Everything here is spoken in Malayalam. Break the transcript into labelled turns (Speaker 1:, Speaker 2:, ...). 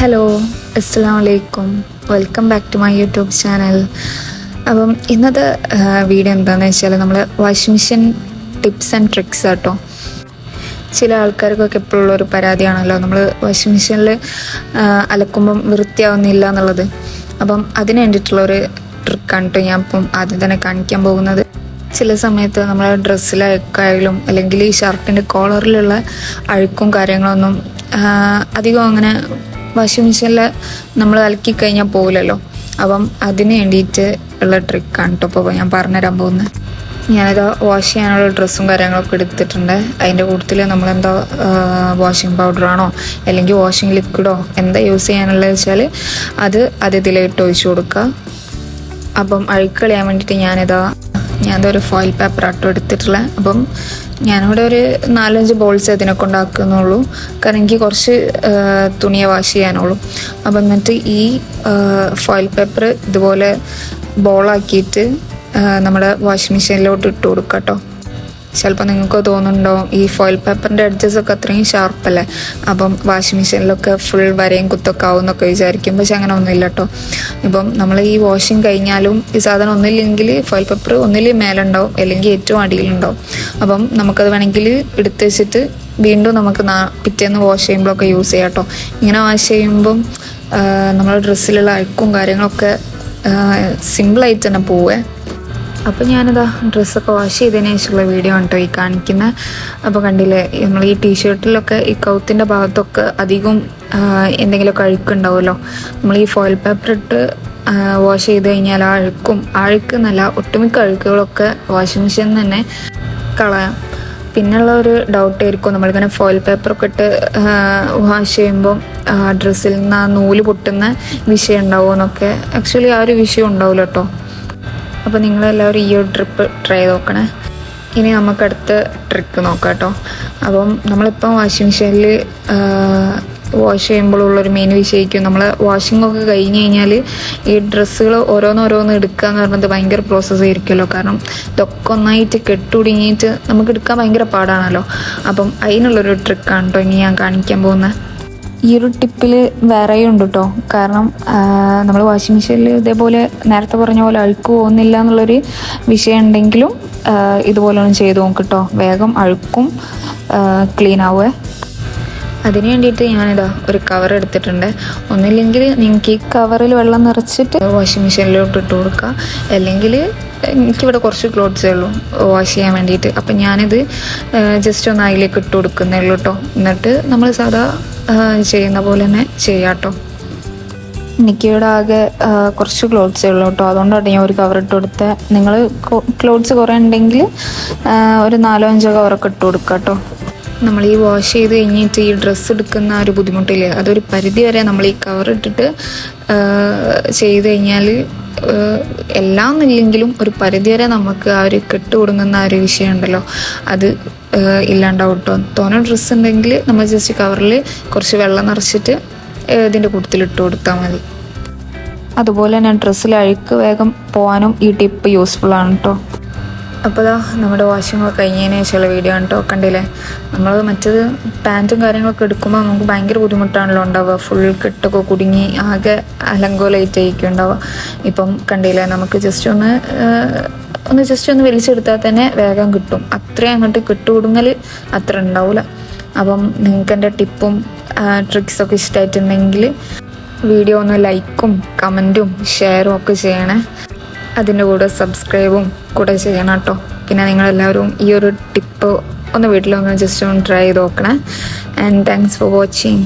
Speaker 1: ഹലോ അസ്സാം വലൈക്കും welcome back to my YouTube channel അപ്പം ഇന്നത്തെ വീഡിയോ എന്താണെന്ന് വെച്ചാൽ നമ്മൾ washing machine tips and tricks കേട്ടോ ചില ആൾക്കാർക്കൊക്കെ എപ്പോഴുള്ള ഒരു പരാതിയാണല്ലോ. നമ്മൾ വാഷിംഗ് മെഷീനിൽ അലക്കുമ്പം വൃത്തിയാവുന്നില്ല എന്നുള്ളത്. അപ്പം അതിന് വേണ്ടിയിട്ടുള്ള ഒരു ട്രിക്കാണ് കേട്ടോ ഞാൻ ഇപ്പം ആദ്യം തന്നെ കാണിക്കാൻ പോകുന്നത്. ചില സമയത്ത് നമ്മൾ ഡ്രസ്സിലെ അഴുക്കായാലും അല്ലെങ്കിൽ ഈ ഷർട്ടിന്റെ കോളറിലുള്ള അഴുക്കും കാര്യങ്ങളൊന്നും അധികം അങ്ങനെ വാഷിംഗ് മെഷീനിൽ നമ്മൾ അലക്കി കഴിഞ്ഞാൽ പോകില്ലല്ലോ അപ്പം അതിന് വേണ്ടിയിട്ട് ഉള്ള ട്രിക്കാണ് കേട്ടോ അപ്പോൾ ഞാൻ പറഞ്ഞുതരാൻ പോകുന്നത് ഞാനത് വാഷ് ചെയ്യാനുള്ള ഡ്രസ്സും കാര്യങ്ങളൊക്കെ എടുത്തിട്ടുണ്ട്. അതിന്റെ കൂട്ടത്തിൽ നമ്മളെന്താ വാഷിംഗ് പൗഡറാണോ അല്ലെങ്കിൽ വാഷിംഗ് ലിക്വിഡോ എന്താ യൂസ് ചെയ്യാനുള്ളത് വെച്ചാൽ അത് അത് ഇതിലിട്ട് ഒഴിച്ചു കൊടുക്കുക അപ്പം അഴുക്കളിയാൻ കളയാൻ വേണ്ടിയിട്ട് ഞാനിതാ ഞാനിതാ ഒരു ഫോയിൽ പേപ്പർ ആട്ടോ എടുത്തിട്ടുള്ളത് അപ്പം ഞാനിവിടെ ഒരു നാലഞ്ച് ബോൾസ് ഇതിനെ കൊണ്ടാക്കുന്നുള്ളൂ കാരണം എനിക്ക് കുറച്ച് തുണിയെ വാഷ് ചെയ്യാനുള്ളൂ. അപ്പം എന്നിട്ട് ഈ ഫോയിൽ പേപ്പർ ഇതുപോലെ ബോളാക്കിയിട്ട് നമ്മുടെ വാഷിംഗ് മെഷീനിലോട്ട് ഇട്ട് കൊടുക്കാം കേട്ടോ ചിലപ്പോൾ നിങ്ങൾക്ക് തോന്നുന്നുണ്ടോ ഈ ഫോയിൽ പേപ്പറിന്റെ എഡ്ജസ് ഒക്കെ അത്രയും ഷാർപ്പല്ലേ അപ്പം വാഷിംഗ് മെഷീനിലൊക്കെ ഫുൾ വരയും കുത്തൊക്കെ ആവും എന്നൊക്കെ വിചാരിക്കും. പക്ഷെ അങ്ങനെ ഒന്നുമില്ല കേട്ടോ ഇപ്പം നമ്മൾ ഈ വാഷിംഗ് കഴിഞ്ഞാലും ഈ സാധനം ഒന്നില്ലെങ്കിൽ ഫോയിൽ പേപ്പർ ഒന്നിൽ മേലുണ്ടാവും അല്ലെങ്കിൽ ഏറ്റവും അടിയിലുണ്ടാവും. അപ്പം നമുക്കത് വേണമെങ്കിൽ എടുത്ത് വെച്ചിട്ട് വീണ്ടും നമുക്ക് പിറ്റേന്ന് വാഷ് ചെയ്യുമ്പോഴൊക്കെ യൂസ് ചെയ്യാം കേട്ടോ ഇങ്ങനെ വാഷ് ചെയ്യുമ്പം നമ്മുടെ ഡ്രസ്സിലുള്ള അഴുക്കും കാര്യങ്ങളൊക്കെ സിമ്പിളായിട്ട് തന്നെ പോവേ. അപ്പോൾ ഞാനിതാ ഡ്രസ്സൊക്കെ വാഷ് ചെയ്തതിന് ശേഷമുള്ള വീഡിയോ ആണ് കേട്ടോ ഈ കാണിക്കുന്നത് അപ്പോൾ കണ്ടില്ലേ നമ്മൾ ഈ ടീഷർട്ടിലൊക്കെ ഈ കൗത്തിന്റെ ഭാഗത്തൊക്കെ അധികം എന്തെങ്കിലുമൊക്കെ അഴുക്കുണ്ടാവുമല്ലോ. നമ്മൾ ഈ ഫോയിൽ പേപ്പർ ഇട്ട് വാഷ് ചെയ്ത് കഴിഞ്ഞാൽ ആ അഴുക്കും അഴുക്ക് എന്നല്ല ഒട്ടുമിക്ക അഴുക്കുകളൊക്കെ വാഷിംഗ് മെഷീനിൽ തന്നെ കളയാം. പിന്നെയുള്ള ഒരു ഡൗട്ട് ആയിരിക്കും നമ്മളിങ്ങനെ ഫോയിൽ പേപ്പറൊക്കെ ഇട്ട് വാഷ് ചെയ്യുമ്പോൾ ഡ്രസ്സിൽ നിന്ന് ആ നൂൽ പൊട്ടുന്ന വിഷയം ഉണ്ടാവുമെന്നൊക്കെ ആക്ച്വലി ആ ഒരു വിഷയം ഉണ്ടാവില്ല കേട്ടോ അപ്പോൾ നിങ്ങളെല്ലാവരും ഈ ഒരു ട്രിപ്പ് ട്രൈ നോക്കണേ. ഇനി നമുക്ക് അടുത്ത ട്രിക്ക് നോക്കാം കേട്ടോ അപ്പം നമ്മളിപ്പം വാഷിംഗ് മെഷീനിൽ വാഷ് ചെയ്യുമ്പോഴുള്ളൊരു മെയിൻ വിഷയിക്കും. നമ്മൾ വാഷിംഗ് ഒക്കെ കഴിഞ്ഞ് കഴിഞ്ഞാൽ ഈ ഡ്രസ്സുകൾ ഓരോന്നോരോന്ന് എടുക്കുക എന്ന് പറഞ്ഞത് ഭയങ്കര പ്രോസസ്സ് ആയിരിക്കുമല്ലോ. കാരണം ഇതൊക്കെ ഒന്നായിട്ട് കെട്ടുടുങ്ങിയിട്ട് നമുക്ക് എടുക്കാൻ ഭയങ്കര പാടാണല്ലോ. അപ്പം അതിനുള്ളൊരു ട്രിക്കാണ് കേട്ടോ ഇനി ഞാൻ കാണിക്കാൻ പോകുന്നത്. ഈ ഒരു ടിപ്പിൽ വേറെയും ഉണ്ട് കേട്ടോ കാരണം നമ്മൾ വാഷിംഗ് മെഷീനിൽ ഇതേപോലെ നേരത്തെ പറഞ്ഞ പോലെ അഴുക്ക് പോകുന്നില്ല എന്നുള്ളൊരു വിഷയം ഉണ്ടെങ്കിലും ഇതുപോലെ ഒന്ന് ചെയ്ത് നോക്ക് കേട്ടോ വേഗം അഴുക്കും ക്ലീൻ ആവുക അതിന് വേണ്ടിയിട്ട് ഞാനിതാ ഒരു കവർ എടുത്തിട്ടുണ്ട്. ഒന്നില്ലെങ്കിൽ നിങ്ങൾക്ക് ഈ കവറിൽ വെള്ളം നിറച്ചിട്ട് വാഷിംഗ് മെഷീനിലോട്ട് ഇട്ട് കൊടുക്കുക അല്ലെങ്കിൽ എനിക്കിവിടെ കുറച്ച് ക്ലോത്ത്സേ ഉള്ളൂ വാഷ് ചെയ്യാൻ വേണ്ടിയിട്ട്. അപ്പം ഞാനിത് ജസ്റ്റ് ഒന്ന് അതിലേക്ക് ഇട്ട് കൊടുക്കുന്നേ ഉള്ളൂ കേട്ടോ എന്നിട്ട് നമ്മൾ സാധാ ചെയ്യുന്ന പോലെ തന്നെ ചെയ്യാം കേട്ടോ എനിക്കിവിടെ ആകെ കുറച്ച് ക്ലോത്ത്സേ ഉള്ളൂ കേട്ടോ അതുകൊണ്ടാണ് ഞാൻ ഒരു കവർ ഇട്ട് കൊടുത്തത് നിങ്ങൾ ക്ലോത്ത്സ് കുറേ ഉണ്ടെങ്കിൽ ഒരു നാലോ അഞ്ചോ കവറൊക്കെ ഇട്ട് കൊടുക്കാം കേട്ടോ നമ്മൾ ഈ വാഷ് ചെയ്ത് കഴിഞ്ഞിട്ട് ഈ ഡ്രസ്സ് എടുക്കുന്ന ഒരു ബുദ്ധിമുട്ടില്ല? അതൊരു പരിധി വരെ നമ്മൾ ഈ കവർ ഇട്ടിട്ട് ചെയ്ത് കഴിഞ്ഞാൽ എല്ലാം എന്നില്ലെങ്കിലും ഒരു പരിധി വരെ നമുക്ക് ആ ഒരു കെട്ട് കൊടുങ്ങുന്ന ആ ഒരു വിഷയം ഉണ്ടല്ലോ. അത് ഇല്ലാണ്ടാവും കേട്ടോ തോനെ ഡ്രസ്സ് ഉണ്ടെങ്കിൽ നമ്മൾ ജസ്റ്റ് കവറിൽ കുറച്ച് വെള്ളം നിറച്ചിട്ട് ഇതിന്റെ കൂട്ടത്തിൽ ഇട്ട് കൊടുത്താൽ മതി. അതുപോലെ തന്നെ ഡ്രസ്സിൽ അഴുക്ക് വേഗം പോകാനും ഈ ടിപ്പ് യൂസ്ഫുൾ ആണ് കേട്ടോ അപ്പോൾ നമ്മുടെ വാഷിംഗ് ഒക്കെ കഴിഞ്ഞതിന് ശേഷമുള്ള വീഡിയോ ആണ് കേട്ടോ കണ്ടില്ലേ? നമ്മൾ മറ്റത് പാന്റും കാര്യങ്ങളൊക്കെ എടുക്കുമ്പോൾ നമുക്ക് ഭയങ്കര ബുദ്ധിമുട്ടാണല്ലോ ഉണ്ടാവുക. ഫുൾ കെട്ടൊക്കെ കുടുങ്ങി ആകെ അലങ്കോലൈറ്റ് ആയിരിക്കും ഉണ്ടാവുക ഇപ്പം കണ്ടില്ലേ നമുക്ക് ജസ്റ്റ് ഒന്ന് ഒന്ന് ജസ്റ്റ് ഒന്ന് വലിച്ചെടുത്താൽ തന്നെ വേഗം കിട്ടും. അത്രയും അങ്ങോട്ട് കിട്ടുകൊടുങ്ങൽ അത്ര ഉണ്ടാവില്ല അപ്പം നിങ്ങൾക്ക് എന്റെ ടിപ്പും ട്രിക്സൊക്കെ ഇഷ്ടമായിട്ടുണ്ടെങ്കിൽ വീഡിയോ ഒന്ന് ലൈക്കും കമന്റും ഷെയറും ഒക്കെ ചെയ്യണേ. അതിന്റെ കൂടെ സബ്സ്ക്രൈബും കൂടെ ചെയ്യണം കേട്ടോ. പിന്നെ നിങ്ങളെല്ലാവരും ഈ ഒരു ടിപ്പ് ഒന്ന് വീട്ടിലൊന്ന് ജസ്റ്റ് ഒന്ന് ട്രൈ ചെയ്ത് നോക്കണേ. And thanks for watching